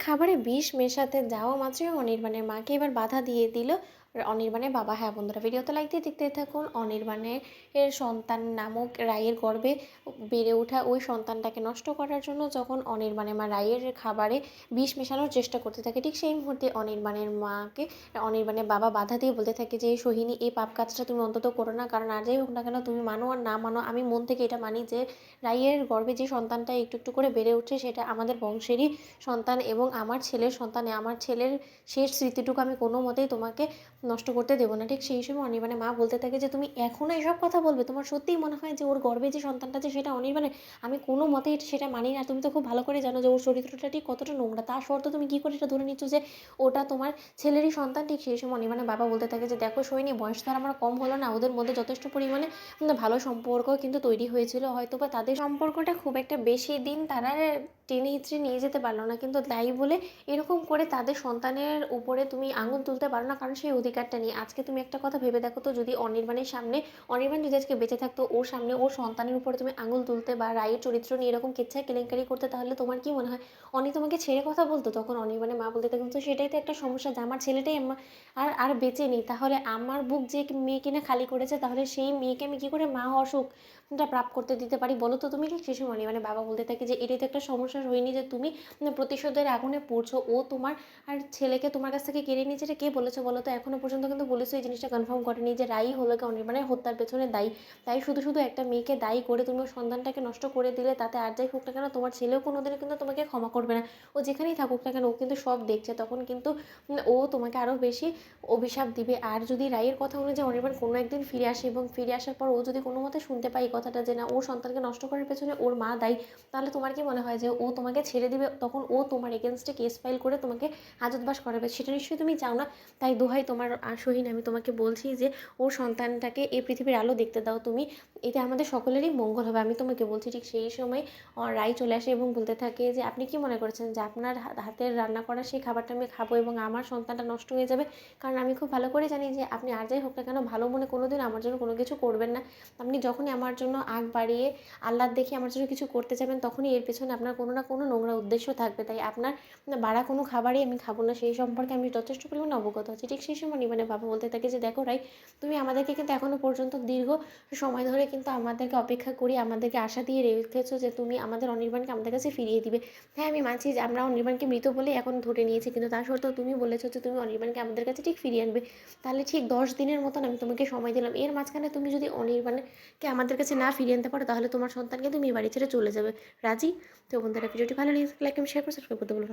খাবারে বিষ মেশাতে যাওয়া মাত্রই অনির্বাণের মাকে এবার বাধা দিয়ে দিল অনির্বাণের বাবা। হ্যাঁ বন্ধুরা ভিডিওতে লাইক দিয়ে দেখতে থাকুন। অনির্বাণের এর সন্তান নামক রায়ের গর্বে বেড়ে ওঠা ওই সন্তানটাকে নষ্ট করার জন্য যখন অনির্বাণের মা রায়ের খাবারে বিষ মেশানোর চেষ্টা করতে থাকে, ঠিক সেই মুহূর্তে অনির্বাণের মাকে, অনির্বাণের বাবা বাধা দিয়ে বলতে থাকে যে সোহিনী, এই পাপ কাজটা তুমি অন্তত করো না। কারণ আর যাই হোক না কেন, তুমি মানো আর না মানো, আমি মন থেকে এটা মানি যে রায়ের গর্বে যে সন্তানটা একটু একটু করে বেড়ে উঠছে, সেটা আমাদের বংশেরই সন্তান এবং আমার ছেলের সন্তানে, আমার ছেলের শেষ স্মৃতিটুকু আমি কোনো মতেই তোমাকে নষ্ট করতে দেবো না। ঠিক সেই সময় অনির্বাণের মা বলতে থাকে যে, তুমি এখনও এসব কথা বলবে? তোমার সত্যিই মনে হয় যে, ওর গর্ভে যে সন্তানটা আছে সেটা অনির্বাণের? আমি কোনো মতেই সেটা মানি না। তুমি তো খুব ভালো করে জানো যে, ওর চরিত্রটা ঠিক কতটা নোংরা। তা সত্ত্বেও তুমি কী করে এটা ধরে নিচ্ছ যে, ওটা তোমার ছেলেরই সন্তান? ঠিক সেই সময় অনির্বাণের বাবা বলতে থাকে যে, দেখো সৈনী বয়স তো আমার কম হলো না। ওদের মধ্যে যথেষ্ট পরিমাণে ভালো সম্পর্ক কিন্তু তৈরি হয়েছিল। হয়তো বা তাদের সম্পর্কটা খুব একটা বেশি দিন তারা টেনে হিচড়ে নিয়ে যেতে পারল না। কিন্তু তাই বলে এরকম করে তাদের সন্তানের উপরে তুমি আঙুল তুলতে পারো না। কারণ সেই অধিকারটা নিয়ে। আজকে তুমি একটা কথা ভেবে দেখো তো, যদি অনির্বাণের সামনে, অনির্বাণ যদি আজকে বেঁচে থাকতো, ওর সামনে ওর সন্তানের উপরে তুমি আঙুল তুলতে বা রায়ের চরিত্র নিয়ে এরকম কেচ্ছা কেলেঙ্কারি করতে, তাহলে তোমার কি মনে হয়? অনি তোমাকে ছেড়ে কথা বলতো তখন? অনির্বাণের মা বলতে থাকতো সেটাই তো একটা সমস্যা যে আমার ছেলেটাই আর আর বেঁচে নেই। তাহলে আমার বুক যে মেয়ে কিনা খালি করেছে, তাহলে সেই মেয়েকে আমি কী করে মা হওয়ার সুখটা প্রাপ্ত করতে দিতে পারি? বলো তো তুমি ঠিক শিশু মনে মানে বাবা বলতে থাকে যে, এটাই তো একটা সমস্যা হয়নি যে তুমি প্রতিশোধের আগুনে পড়ছো। ও তোমার আর ছেলেকে তোমার কাছ থেকে কেড়ে নিয়েছে। এটা কে বলেছে বলো তো? এখনও পর্যন্ত কিন্তু পুলিশও এই জিনিসটা কনফার্ম করেনি যে রাই হলো কি, অনির্বাণের হত্যার পেছনে দায়ী। তাই শুধু শুধু একটা মেয়েকে দায়ী করে তুমি সন্তানটাকে নষ্ট করে দিলে, তাতে আর যাই হোক না কেন তোমার ছেলেও কোনোদিনও কিন্তু তোমাকে ক্ষমা করবে না। ও যেখানেই থাকুক না কেন, ও কিন্তু সব দেখছে, তখন কিন্তু ও তোমাকে আরও বেশি অভিশাপ দিবে। আর যদি রায়ের কথা অনুযায়ী অনির্বাণ কোনো একদিন ফিরে আসে এবং ফিরে আসার পর ও যদি কোনো মতে শুনতে পাই কথাটা যে না ওর সন্তানকে নষ্ট করার পেছনে ওর মা দায়ী, তাহলে তোমার কি মনে হয় যে ও তোমাকে ছেড়ে দিবে? তখন ও তোমার এগেনস্টে কেস ফাইল করে তোমাকে হাজতবাস করাবে। সেটা নিশ্চয়ই তুমি চাও না? তাই দোহাই তোমার আহ, সহিন আমি তোমাকে বলছি যে ওর সন্তানটাকে এই পৃথিবীর আলো দেখতে দাও তুমি। এতে আমাদের সকলেরই মঙ্গল হবে। আমি তোমাকে বলছি ঠিক সেই সময় রাই চলে আসে এবং বলতে থাকে যে আপনি কি মনে করছেন যে আপনার হাতের রান্না করা সেই খাবারটা আমি খাব এবং আমার সন্তানটা নষ্ট হয়ে যাবে? কারণ আমি খুব ভালো করে জানি যে আপনি আর যাই হোক না কেন ভালো মনে কোনো দিন আমার জন্য কোনো কিছু করবেন না। আপনি যখনই আমার জন্য আগ বাড়িয়ে আল্লাহ দেখে আমার জন্য কিছু করতে যাবেন তখনই এর পেছনে আপনার কোনো না কোনো নোংরা উদ্দেশ্য থাকবে। তাই আপনার বাড়া কোনো খাবারই আমি খাব না। সেই সম্পর্কে আমি যথেষ্ট পরিমাণে অবগত আছি। ঠিক সেই সময় মানে বাবা বলতে থাকে যে, দেখো রাই, তুমি আমাদেরকে কিন্তু এখনও পর্যন্ত দীর্ঘ সময় ধরে কিন্তু আমাদেরকে অপেক্ষা করি আমাদেরকে আশা দিয়ে রেখেছো যে, তুমি আমাদের অনির্বাণকে আমাদের কাছে ফিরিয়ে দিবে। হ্যাঁ আমি মানছি যে, আমরা অনির্বাণকে মৃত বলে এখন ধরে নিয়েছি, কিন্তু তা সত্ত্বেও তুমি বলেছ যে, তুমি অনির্বাণকে আমাদের কাছে ঠিক ফিরিয়ে আনবে। তাহলে ঠিক দশ দিনের মতন আমি তোমাকে সময় দিলাম। এর মাঝখানে তুমি যদি অনির্বাণকে আমাদের কাছে না ফিরিয়ে আনতে পারো, তাহলে তোমার সন্তানকে তুমি বাড়ি ছেড়ে চলে যাবে। রাজি? তো বন্ধুরা, ভিডিওটি ভালো লেগে লাইক শেয়ার করে সাবস্ক্রাইব করতে বলব না।